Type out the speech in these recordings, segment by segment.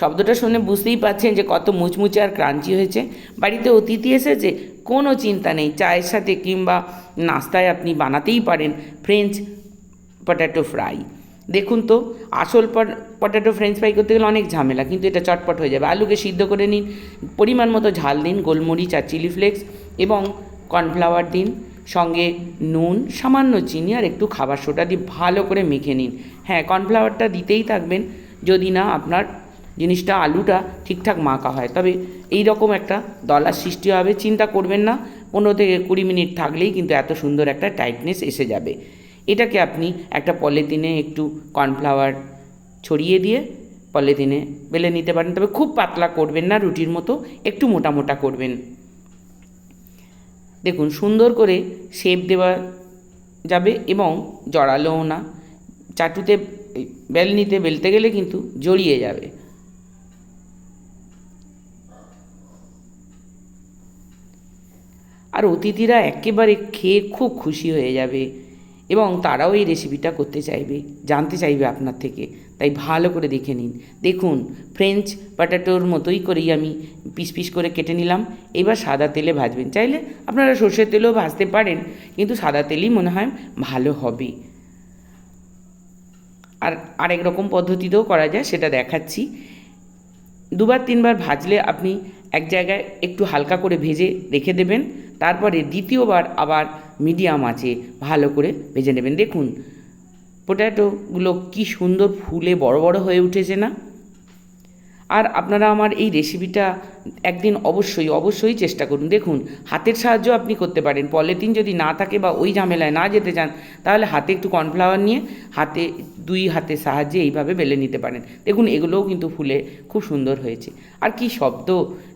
শব্দটা শুনে বুঝতেই পাচ্ছেন যে কত মুচমুচে আর ক্রাঞ্চি হয়েছে। বাড়িতে অতিথি এসেছে, কোনো চিন্তা নেই। চায়ের সাথে কিংবা নাস্তায় আপনি বানাতেই পারেন ফ্রেঞ্চ পটাটো ফ্রাই দেখুন তো, আসল পটাটো ফ্রেঞ্চ ফ্রাই করতে গেলে অনেক ঝামেলা, কিন্তু এটা চটপট হয়ে যাবে। আলুকে সিদ্ধ করে নিন, পরিমাণ মতো ঝাল দিন, গোলমরিচ আর চিলি ফ্লেক্স এবং কর্নফ্লাওয়ার দিন। সঙ্গে নুন, সামান্য চিনি আর একটু খাবার সোডা দিয়ে ভালো করে মেখে নিন। হ্যাঁ কর্নফ্লাওয়ারটা দিতেই থাকবেন। যদি না, আপনার জিনিসটা, আলুটা ঠিকঠাক মাখা হয়। তবে এই রকম একটা দলার সৃষ্টি হবে, চিন্তা করবেন না, পনেরো থেকে কুড়ি মিনিট থাকলেই কিন্তু এত সুন্দর একটা টাইটনেস এসে যাবে। এটাকে আপনি একটা পলিথিনে একটু কর্নফ্লাওয়ার ছড়িয়ে দিয়ে পলিথিনে বেলে নিতে পারেন, তবে খুব পাতলা করবেন না, রুটির মতো একটু মোটা মোটা করবেন। দেখুন, সুন্দর করে শেপ দেওয়া যাবে এবং জড়ালোও না। চাটুতে, এই বেলনিতে বেলতে গেলে কিন্তু জড়িয়ে যাবে। আর অতিথিরা একেবারে খেয়ে খুব খুশি হয়ে যাবে এবং তারাও এই রেসিপিটা করতে চাইবে, জানতে চাইবে আপনার থেকে। তাই ভালো করে দেখে নিন। দেখুন ফ্রেঞ্চ পটাটোর মতোই করেই আমি পিস পিস করে কেটে নিলাম। এবার সাদা তেলে ভাজবেন। চাইলে আপনারা সর্ষের তেলেও ভাজতে পারেন, কিন্তু সাদা তেলই মনে হয় ভালো হবে। আর আরেক রকম পদ্ধতিতেও করা যায়, সেটা দেখাচ্ছি। দুবার তিনবার ভাজলে আপনি এক জায়গায় একটু হালকা করে ভেজে রেখে দেবেন। তারপরে দ্বিতীয়বার আবার মিডিয়াম আছে, ভালো করে ভেজে নেবেন। দেখুন পোট্যাটোগুলো কি সুন্দর ফুলে বড় বড় হয়ে উঠেছে না? আর আপনারা আমার এই রেসিপিটা একদিন অবশ্যই অবশ্যই চেষ্টা করুন। দেখুন, হাতের সাহায্য আপনি করতে পারেন। পলিথিন যদি না থাকে বা ওই ঝামেলায় না যেতে চান, তাহলে হাতে একটু কর্নফ্লাওয়ার নিয়ে হাতে, দুই হাতের সাহায্যে এইভাবে বেলে নিতে পারেন। দেখুন, এগুলোও কিন্তু ফুলে খুব সুন্দর হয়েছে। আর কি শব্দ!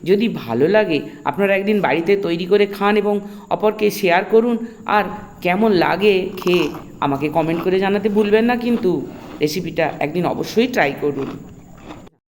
যদি ভালো লাগে, আপনারা একদিন বাড়িতে তৈরি করে খান এবং অপরকে শেয়ার করুন। আর কেমন লাগে খেয়ে আমাকে কমেন্ট করে জানাতে ভুলবেন না কিন্তু রেসিপিটা একদিন অবশ্যই ট্রাই করুন।